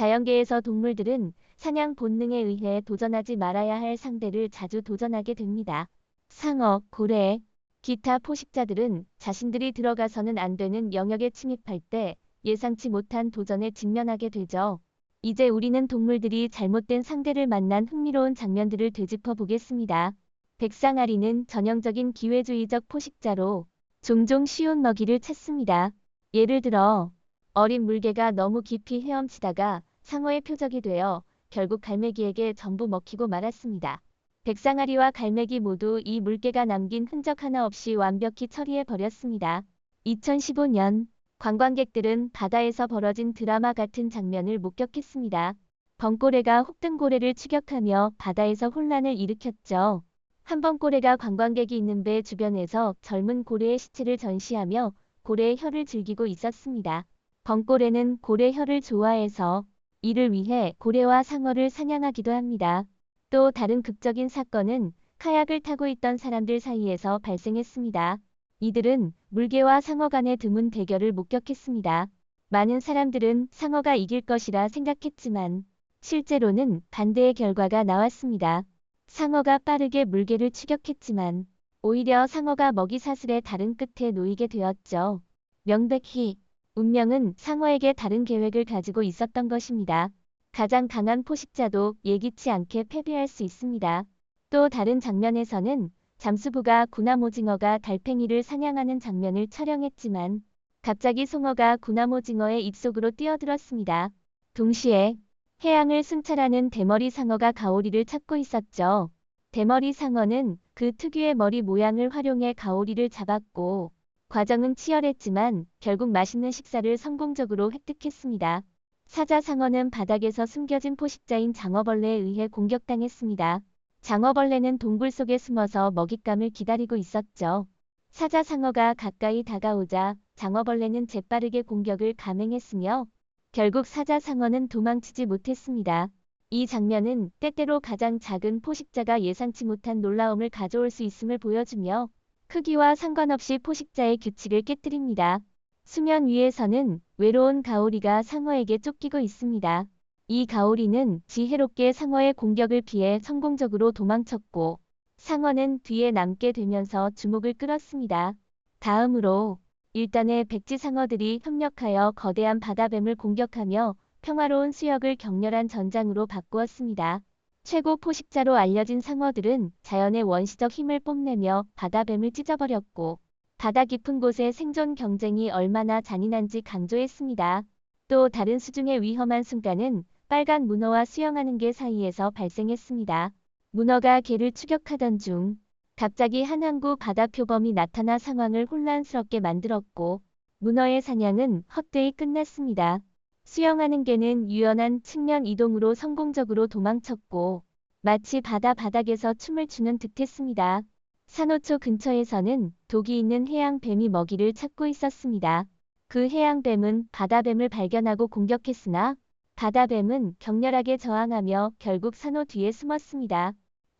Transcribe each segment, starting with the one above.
자연계에서 동물들은 사냥 본능에 의해 도전하지 말아야 할 상대를 자주 도전하게 됩니다. 상어, 고래, 기타 포식자들은 자신들이 들어가서는 안 되는 영역에 침입할 때 예상치 못한 도전에 직면하게 되죠. 이제 우리는 동물들이 잘못된 상대를 만난 흥미로운 장면들을 되짚어 보겠습니다. 백상아리는 전형적인 기회주의적 포식자로 종종 쉬운 먹이를 찾습니다. 예를 들어 어린 물개가 너무 깊이 헤엄치다가 상어의 표적이 되어 결국 갈매기에게 전부 먹히고 말았습니다. 백상아리와 갈매기 모두 이 물개가 남긴 흔적 하나 없이 완벽히 처리해 버렸습니다. 2015년 관광객들은 바다에서 벌어진 드라마 같은 장면을 목격했습니다. 벙꼬레가 혹등고래를 추격하며 바다에서 혼란을 일으켰죠. 한 벙꼬레가 관광객이 있는 배 주변에서 젊은 고래의 시체를 전시하며 고래의 혀를 즐기고 있었습니다. 벙꼬레는 고래 혀를 좋아해서 이를 위해 고래와 상어를 사냥하기도 합니다. 또 다른 극적인 사건은 카약을 타고 있던 사람들 사이에서 발생했습니다. 이들은 물개와 상어 간의 드문 대결을 목격했습니다. 많은 사람들은 상어가 이길 것이라 생각했지만 실제로는 반대의 결과가 나왔습니다. 상어가 빠르게 물개를 추격했지만 오히려 상어가 먹이 사슬의 다른 끝에 놓이게 되었죠. 명백히 운명은 상어에게 다른 계획을 가지고 있었던 것입니다. 가장 강한 포식자도 예기치 않게 패배할 수 있습니다. 또 다른 장면에서는 잠수부가 구나모징어가 달팽이를 사냥하는 장면을 촬영했지만 갑자기 송어가 구나모징어의 입속으로 뛰어들었습니다. 동시에 해양을 순찰하는 대머리 상어가 가오리를 찾고 있었죠. 대머리 상어는 그 특유의 머리 모양을 활용해 가오리를 잡았고 과정은 치열했지만 결국 맛있는 식사를 성공적으로 획득했습니다. 사자 상어는 바닥에서 숨겨진 포식자인 장어벌레에 의해 공격당했습니다. 장어벌레는 동굴 속에 숨어서 먹잇감을 기다리고 있었죠. 사자 상어가 가까이 다가오자 장어벌레는 재빠르게 공격을 감행했으며 결국 사자 상어는 도망치지 못했습니다. 이 장면은 때때로 가장 작은 포식자가 예상치 못한 놀라움을 가져올 수 있음을 보여주며 크기와 상관없이 포식자의 규칙을 깨뜨립니다. 수면 위에서는 외로운 가오리가 상어에게 쫓기고 있습니다. 이 가오리는 지혜롭게 상어의 공격을 피해 성공적으로 도망쳤고 상어는 뒤에 남게 되면서 주목을 끌었습니다. 다음으로 일단의 백지 상어들이 협력하여 거대한 바다뱀을 공격하며 평화로운 수역을 격렬한 전장으로 바꾸었습니다. 최고 포식자로 알려진 상어들은 자연의 원시적 힘을 뽐내며 바다뱀을 찢어버렸고 바다 깊은 곳의 생존 경쟁이 얼마나 잔인한지 강조했습니다. 또 다른 수중의 위험한 순간은 빨간 문어와 수영하는 개 사이에서 발생했습니다. 문어가 개를 추격하던 중 갑자기 한 항구 바다 표범이 나타나 상황을 혼란스럽게 만들었고 문어의 사냥은 헛되이 끝났습니다. 수영하는 개는 유연한 측면 이동으로 성공적으로 도망쳤고 마치 바다 바닥에서 춤을 추는 듯했습니다. 산호초 근처에서는 독이 있는 해양뱀이 먹이를 찾고 있었습니다. 그 해양뱀은 바다뱀을 발견하고 공격했으나 바다뱀은 격렬하게 저항하며 결국 산호 뒤에 숨었습니다.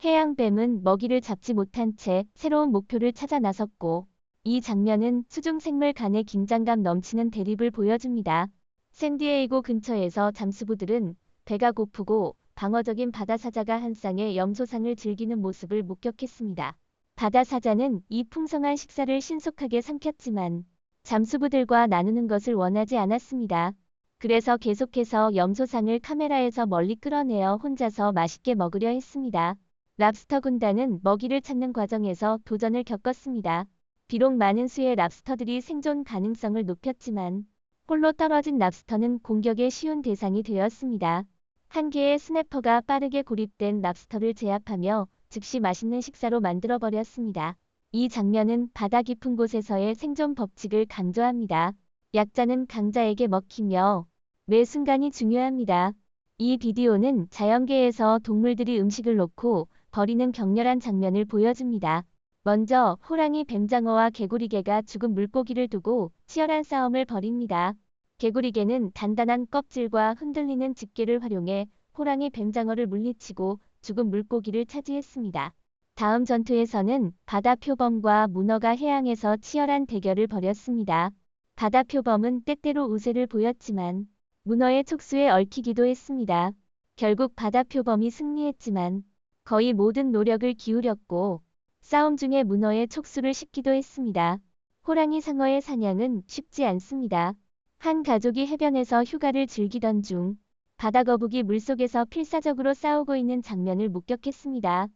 해양뱀은 먹이를 잡지 못한 채 새로운 목표를 찾아 나섰고 이 장면은 수중생물 간의 긴장감 넘치는 대립을 보여줍니다. 샌디에이고 근처에서 잠수부들은 배가 고프고 방어적인 바다사자가 한 쌍의 염소상을 즐기는 모습을 목격했습니다. 바다사자는 이 풍성한 식사를 신속하게 삼켰지만 잠수부들과 나누는 것을 원하지 않았습니다. 그래서 계속해서 염소상을 카메라에서 멀리 끌어내어 혼자서 맛있게 먹으려 했습니다. 랍스터 군단은 먹이를 찾는 과정에서 도전을 겪었습니다. 비록 많은 수의 랍스터들이 생존 가능성을 높였지만 홀로 떨어진 랍스터는 공격의 쉬운 대상이 되었습니다. 한 개의 스냅퍼가 빠르게 고립된 랍스터를 제압하며 즉시 맛있는 식사로 만들어버렸습니다. 이 장면은 바다 깊은 곳에서의 생존 법칙을 강조합니다. 약자는 강자에게 먹히며 매 순간이 중요합니다. 이 비디오는 자연계에서 동물들이 음식을 놓고 버리는 격렬한 장면을 보여줍니다. 먼저 호랑이 뱀장어와 개구리개가 죽은 물고기를 두고 치열한 싸움을 벌입니다. 개구리개는 단단한 껍질과 흔들리는 집게를 활용해 호랑이 뱀장어를 물리치고 죽은 물고기를 차지했습니다. 다음 전투에서는 바다 표범과 문어가 해양에서 치열한 대결을 벌였습니다. 바다 표범은 때때로 우세를 보였지만 문어의 촉수에 얽히기도 했습니다. 결국 바다 표범이 승리했지만 거의 모든 노력을 기울였고 싸움 중에 문어의 촉수를 씹기도 했습니다. 호랑이 상어의 사냥은 쉽지 않습니다. 한 가족이 해변에서 휴가를 즐기던 중 바다 거북이 물속에서 필사적으로 싸우고 있는 장면을 목격했습니다.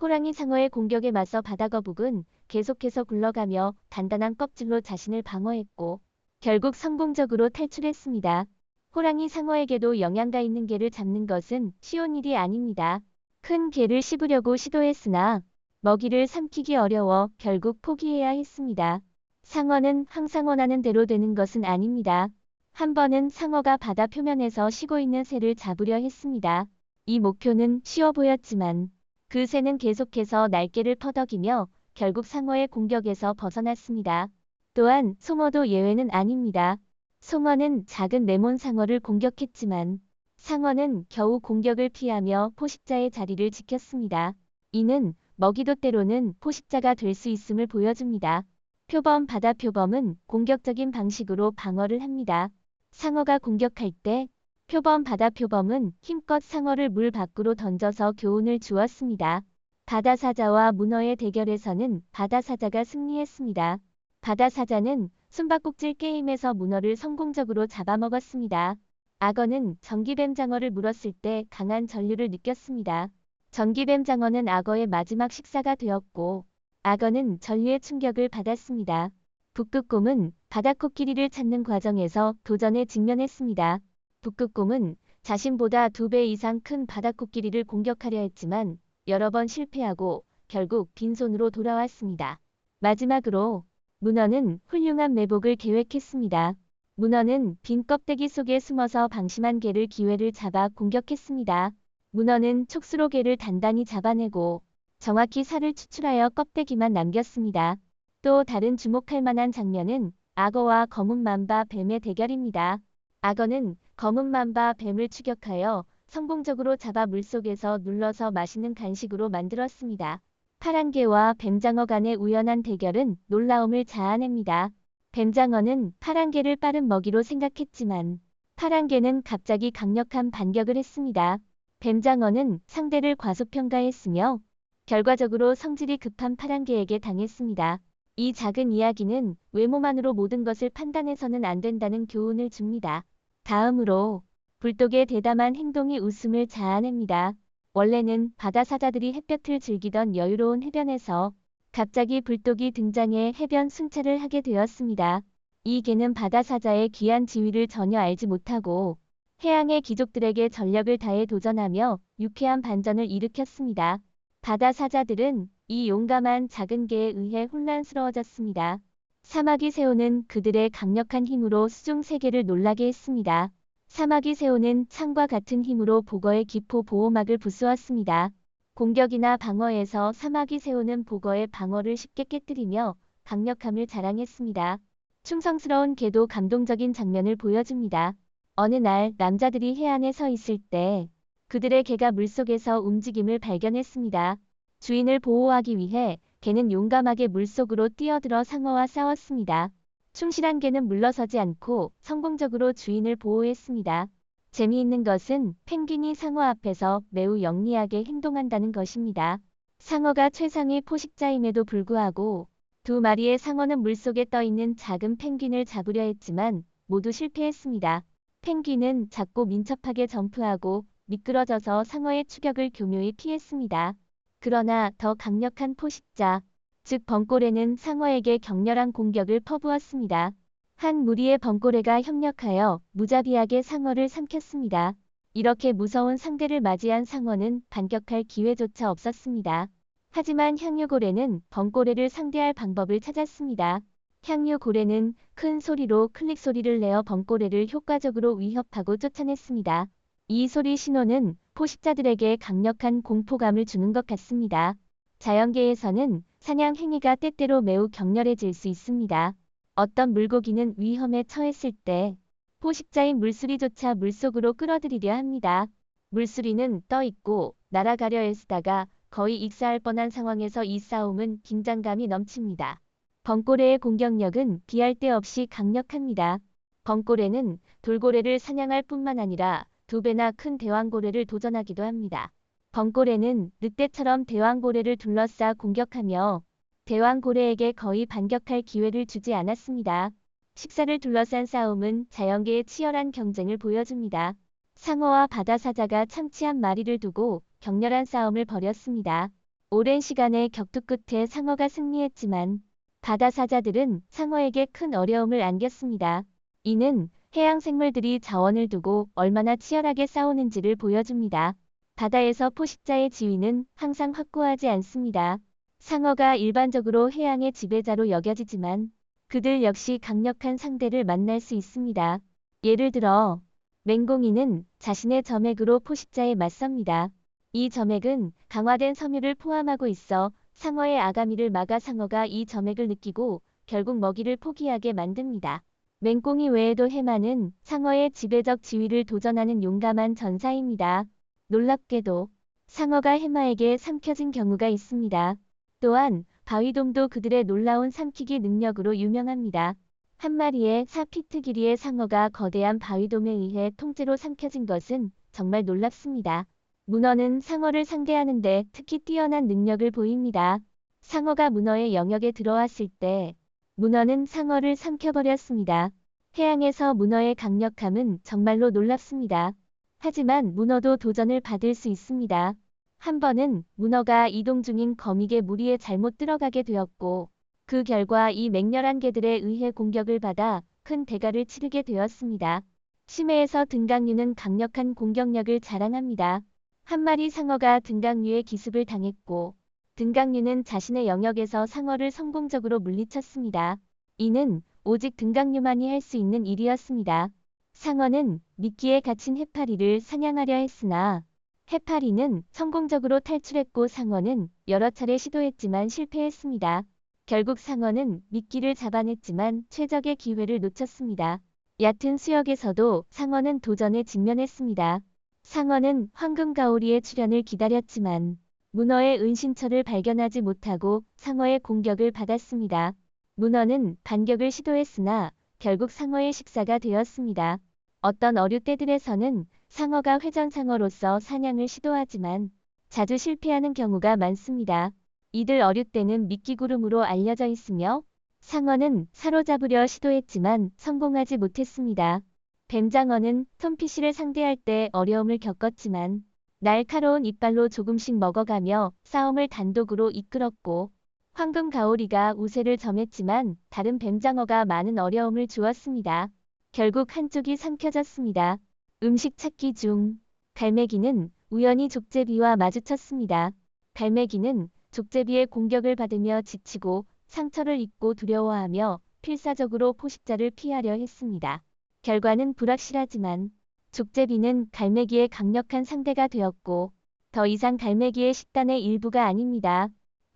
호랑이 상어의 공격에 맞서 바다 거북은 계속해서 굴러가며 단단한 껍질로 자신을 방어했고 결국 성공적으로 탈출했습니다. 호랑이 상어에게도 영양가 있는 개를 잡는 것은 쉬운 일이 아닙니다. 큰 개를 씹으려고 시도했으나 먹이를 삼키기 어려워 결국 포기해야 했습니다. 상어는 항상 원하는 대로 되는 것은 아닙니다. 한 번은 상어가 바다 표면에서 쉬고 있는 새를 잡으려 했습니다. 이 목표는 쉬워 보였지만 그 새는 계속해서 날개를 퍼덕이며 결국 상어의 공격에서 벗어났습니다. 또한 송어도 예외는 아닙니다. 송어는 작은 레몬 상어를 공격했지만 상어는 겨우 공격을 피하며 포식자의 자리를 지켰습니다. 이는 먹이도 때로는 포식자가 될 수 있음을 보여줍니다. 표범 바다 표범은 공격적인 방식으로 방어를 합니다. 상어가 공격할 때 표범 바다 표범은 힘껏 상어를 물 밖으로 던져서 교훈을 주었습니다. 바다 사자와 문어의 대결에서는 바다 사자가 승리했습니다. 바다 사자는 숨바꼭질 게임에서 문어를 성공적으로 잡아먹었습니다. 악어는 전기뱀 장어를 물었을 때 강한 전류를 느꼈습니다. 전기뱀 장어는 악어의 마지막 식사가 되었고 악어는 전류의 충격을 받았습니다. 북극곰은 바다 코끼리를 찾는 과정에서 도전에 직면했습니다. 북극곰은 자신보다 두 배 이상 큰 바다 코끼리를 공격하려 했지만 여러 번 실패하고 결국 빈손으로 돌아왔습니다. 마지막으로 문어는 훌륭한 매복을 계획했습니다. 문어는 빈 껍데기 속에 숨어서 방심한 개를 기회를 잡아 공격했습니다. 문어는 촉수로 개를 단단히 잡아내고 정확히 살을 추출하여 껍데기만 남겼습니다. 또 다른 주목할 만한 장면은 악어와 검은 만바 뱀의 대결입니다. 악어는 검은 만바 뱀을 추격하여 성공적으로 잡아 물속에서 눌러서 맛있는 간식으로 만들었습니다. 파란개와 뱀장어 간의 우연한 대결은 놀라움을 자아냅니다. 뱀장어는 파란개를 빠른 먹이로 생각했지만 파란개는 갑자기 강력한 반격을 했습니다. 뱀장어는 상대를 과소평가했으며 결과적으로 성질이 급한 파란개에게 당했습니다. 이 작은 이야기는 외모만으로 모든 것을 판단해서는 안 된다는 교훈을 줍니다. 다음으로 불독의 대담한 행동이 웃음을 자아냅니다. 원래는 바다 사자들이 햇볕을 즐기던 여유로운 해변에서 갑자기 불독이 등장해 해변 순찰을 하게 되었습니다. 이 개는 바다 사자의 귀한 지위를 전혀 알지 못하고 해양의 귀족들에게 전력을 다해 도전하며 유쾌한 반전을 일으켰습니다. 바다 사자들은 이 용감한 작은 개에 의해 혼란스러워졌습니다. 사마귀 새우는 그들의 강력한 힘으로 수중 세계를 놀라게 했습니다. 사마귀 새우는 창과 같은 힘으로 복어의 기포 보호막을 부수었습니다. 공격이나 방어에서 사마귀 새우는 복어의 방어를 쉽게 깨뜨리며 강력함을 자랑했습니다. 충성스러운 개도 감동적인 장면을 보여줍니다. 어느 날 남자들이 해안에 서 있을 때 그들의 개가 물속에서 움직임을 발견했습니다. 주인을 보호하기 위해 개는 용감하게 물속으로 뛰어들어 상어와 싸웠습니다. 충실한 개는 물러서지 않고 성공적으로 주인을 보호했습니다. 재미있는 것은 펭귄이 상어 앞에서 매우 영리하게 행동한다는 것입니다. 상어가 최상의 포식자임에도 불구하고 두 마리의 상어는 물속에 떠 있는 작은 펭귄을 잡으려 했지만 모두 실패했습니다. 펭귄은 작고 민첩하게 점프하고 미끄러져서 상어의 추격을 교묘히 피했습니다. 그러나 더 강력한 포식자, 즉 벙꼬레는 상어에게 격렬한 공격을 퍼부었습니다. 한 무리의 벙꼬레가 협력하여 무자비하게 상어를 삼켰습니다. 이렇게 무서운 상대를 맞이한 상어는 반격할 기회조차 없었습니다. 하지만 향유고래는 벙꼬레를 상대할 방법을 찾았습니다. 향유 고래는 큰 소리로 클릭 소리를 내어 벙꼬레를 효과적으로 위협하고 쫓아냈습니다. 이 소리 신호는 포식자들에게 강력한 공포감을 주는 것 같습니다. 자연계에서는 사냥 행위가 때때로 매우 격렬해질 수 있습니다. 어떤 물고기는 위험에 처했을 때 포식자인 물수리조차 물속으로 끌어들이려 합니다. 물수리는 떠 있고 날아가려 애쓰다가 거의 익사할 뻔한 상황에서 이 싸움은 긴장감이 넘칩니다. 벙꼬레의 공격력은 비할 데 없이 강력합니다. 벙고래는 돌고래를 사냥할 뿐만 아니라 두 배나 큰 대왕고래를 도전하기도 합니다. 벙고래는 늑대처럼 대왕고래를 둘러싸 공격하며 대왕고래에게 거의 반격할 기회를 주지 않았습니다. 식사를 둘러싼 싸움은 자연계의 치열한 경쟁을 보여줍니다. 상어와 바다사자가 참치 한 마리를 두고 격렬한 싸움을 벌였습니다. 오랜 시간의 격투 끝에 상어가 승리했지만 바다사자들은 상어에게 큰 어려움을 안겼습니다. 이는 해양 생물들이 자원을 두고 얼마나 치열하게 싸우는지를 보여줍니다. 바다에서 포식자의 지위는 항상 확고하지 않습니다. 상어가 일반적으로 해양의 지배자로 여겨지지만 그들 역시 강력한 상대를 만날 수 있습니다. 예를 들어 맹공이는 자신의 점액으로 포식자에 맞섭니다. 이 점액은 강화된 섬유를 포함하고 있어 상어의 아가미를 막아 상어가 이 점액을 느끼고 결국 먹이를 포기하게 만듭니다. 맹꽁이 외에도 해마는 상어의 지배적 지위를 도전하는 용감한 전사입니다. 놀랍게도 상어가 해마에게 삼켜진 경우가 있습니다. 또한 바위돔도 그들의 놀라운 삼키기 능력으로 유명합니다. 한 마리의 4피트 길이의 상어가 거대한 바위돔에 의해 통째로 삼켜진 것은 정말 놀랍습니다. 문어는 상어를 상대하는데 특히 뛰어난 능력을 보입니다. 상어가 문어의 영역에 들어왔을 때 문어는 상어를 삼켜버렸습니다. 해양에서 문어의 강력함은 정말로 놀랍습니다. 하지만 문어도 도전을 받을 수 있습니다. 한 번은 문어가 이동 중인 거미개 무리에 잘못 들어가게 되었고 그 결과 이 맹렬한 개들에 의해 공격을 받아 큰 대가를 치르게 되었습니다. 심해에서 등강류는 강력한 공격력을 자랑합니다. 한 마리 상어가 등강류의 기습을 당했고 등강류는 자신의 영역에서 상어를 성공적으로 물리쳤습니다. 이는 오직 등강류만이 할 수 있는 일이었습니다. 상어는 미끼에 갇힌 해파리를 사냥하려 했으나 해파리는 성공적으로 탈출했고 상어는 여러 차례 시도했지만 실패했습니다. 결국 상어는 미끼를 잡아냈지만 최적의 기회를 놓쳤습니다. 얕은 수역에서도 상어는 도전에 직면했습니다. 상어는 황금가오리의 출현을 기다렸지만 문어의 은신처를 발견하지 못하고 상어의 공격을 받았습니다. 문어는 반격을 시도했으나 결국 상어의 식사가 되었습니다. 어떤 어류 떼들에서는 상어가 회전상어로서 사냥을 시도하지만 자주 실패하는 경우가 많습니다. 이들 어류 떼는 미끼구름으로 알려져 있으며 상어는 사로잡으려 시도했지만 성공하지 못했습니다. 뱀장어는 톰피쉬를 상대할 때 어려움을 겪었지만 날카로운 이빨로 조금씩 먹어가며 싸움을 단독으로 이끌었고 황금 가오리가 우세를 점했지만 다른 뱀장어가 많은 어려움을 주었습니다. 결국 한쪽이 삼켜졌습니다. 음식 찾기 중 갈매기는 우연히 족제비와 마주쳤습니다. 갈매기는 족제비의 공격을 받으며 지치고 상처를 입고 두려워하며 필사적으로 포식자를 피하려 했습니다. 결과는 불확실하지만 족제비는 갈매기의 강력한 상대가 되었고 더 이상 갈매기의 식단의 일부가 아닙니다.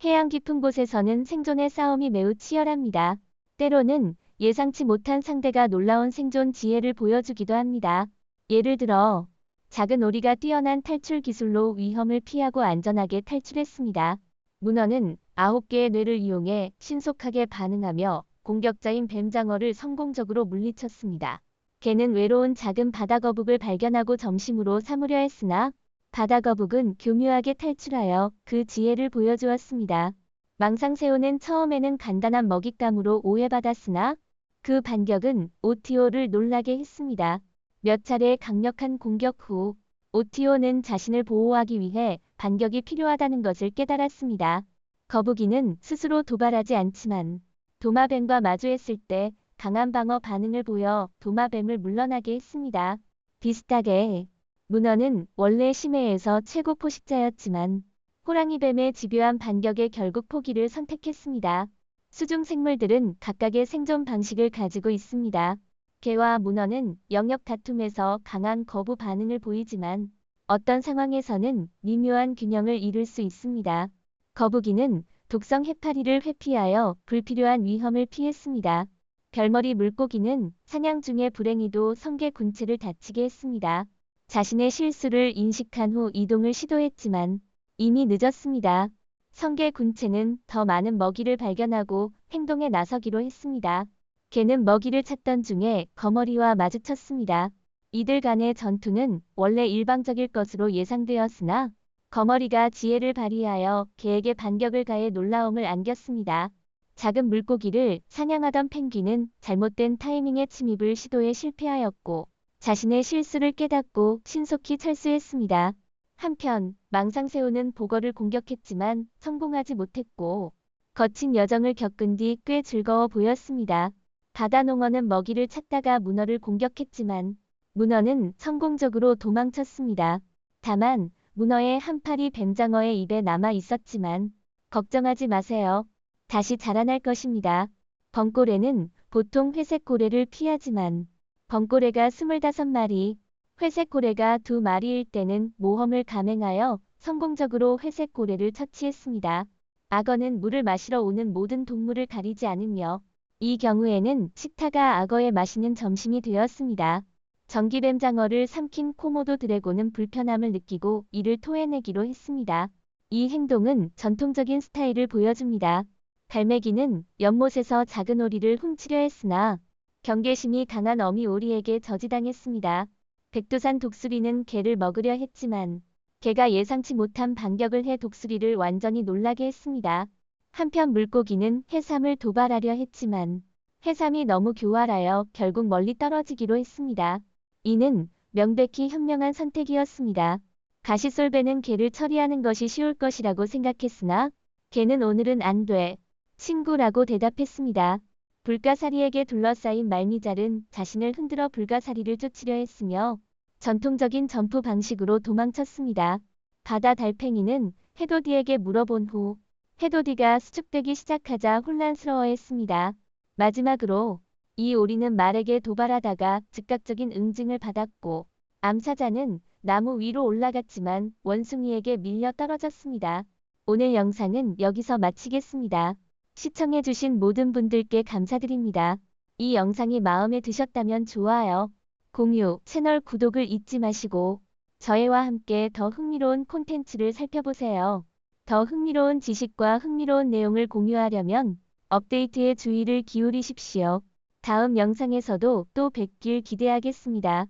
해양 깊은 곳에서는 생존의 싸움이 매우 치열합니다. 때로는 예상치 못한 상대가 놀라운 생존 지혜를 보여주기도 합니다. 예를 들어 작은 오리가 뛰어난 탈출 기술로 위험을 피하고 안전하게 탈출했습니다. 문어는 9개의 뇌를 이용해 신속하게 반응하며 공격자인 뱀장어를 성공적으로 물리쳤습니다. 개는 외로운 작은 바다거북을 발견하고 점심으로 삼으려 했으나 바다거북은 교묘하게 탈출하여 그 지혜를 보여주었습니다. 망상새우는 처음에는 간단한 먹잇감으로 오해받았으나 그 반격은 오티오를 놀라게 했습니다. 몇 차례의 강력한 공격 후 오티오는 자신을 보호하기 위해 반격이 필요하다는 것을 깨달았습니다. 거북이는 스스로 도발하지 않지만 도마뱀과 마주했을 때 강한 방어 반응을 보여 도마뱀을 물러나게 했습니다. 비슷하게 문어는 원래 심해에서 최고 포식자였지만 호랑이뱀의 집요한 반격에 결국 포기를 선택했습니다. 수중 생물들은 각각의 생존 방식을 가지고 있습니다. 개와 문어는 영역 다툼에서 강한 거부 반응을 보이지만 어떤 상황에서는 미묘한 균형을 이룰 수 있습니다. 거북이는 독성 해파리를 회피하여 불필요한 위험을 피했습니다. 별머리 물고기는 사냥 중에 불행히도 성게 군체를 다치게 했습니다. 자신의 실수를 인식한 후 이동을 시도했지만 이미 늦었습니다. 성게 군체는 더 많은 먹이를 발견하고 행동에 나서기로 했습니다. 개는 먹이를 찾던 중에 거머리와 마주쳤습니다. 이들 간의 전투는 원래 일방적일 것으로 예상되었으나 거머리가 지혜를 발휘하여 개에게 반격을 가해 놀라움을 안겼습니다. 작은 물고기를 사냥하던 펭귄은 잘못된 타이밍의 침입을 시도에 실패하였고 자신의 실수를 깨닫고 신속히 철수했습니다. 한편 망상새우는 보거를 공격했지만 성공하지 못했고 거친 여정을 겪은 뒤 꽤 즐거워 보였습니다. 바다농어는 먹이를 찾다가 문어를 공격했지만 문어는 성공적으로 도망쳤습니다. 다만 문어의 한 팔이 뱀장어의 입에 남아 있었지만 걱정하지 마세요. 다시 자라날 것입니다. 벙꼬레는 보통 회색 고래를 피하지만 벙꼬레가 25마리, 회색 고래가 2마리일 때는 모험을 감행하여 성공적으로 회색 고래를 처치했습니다. 악어는 물을 마시러 오는 모든 동물을 가리지 않으며 이 경우에는 치타가 악어의 마시는 점심이 되었습니다. 전기뱀장어를 삼킨 코모도 드래곤은 불편함을 느끼고 이를 토해내기로 했습니다. 이 행동은 전통적인 스타일을 보여줍니다. 갈매기는 연못에서 작은 오리를 훔치려 했으나 경계심이 강한 어미 오리에게 저지당했습니다. 백두산 독수리는 개를 먹으려 했지만 개가 예상치 못한 반격을 해 독수리를 완전히 놀라게 했습니다. 한편 물고기는 해삼을 도발하려 했지만 해삼이 너무 교활하여 결국 멀리 떨어지기로 했습니다. 이는 명백히 현명한 선택이었습니다. 가시솔배는 개를 처리하는 것이 쉬울 것이라고 생각했으나 개는 오늘은 안 돼. 친구라고 대답했습니다. 불가사리에게 둘러싸인 말미잘은 자신을 흔들어 불가사리를 쫓으려 했으며 전통적인 점프 방식으로 도망쳤습니다. 바다 달팽이는 해도디에게 물어본 후 해도디가 수축되기 시작하자 혼란스러워했습니다. 마지막으로 이 오리는 말에게 도발하다가 즉각적인 응징을 받았고 암사자는 나무 위로 올라갔지만 원숭이에게 밀려 떨어졌습니다. 오늘 영상은 여기서 마치겠습니다. 시청해주신 모든 분들께 감사드립니다. 이 영상이 마음에 드셨다면 좋아요, 공유, 채널 구독을 잊지 마시고 저희와 함께 더 흥미로운 콘텐츠를 살펴보세요. 더 흥미로운 지식과 흥미로운 내용을 공유하려면 업데이트에 주의를 기울이십시오. 다음 영상에서도 또 뵙길 기대하겠습니다.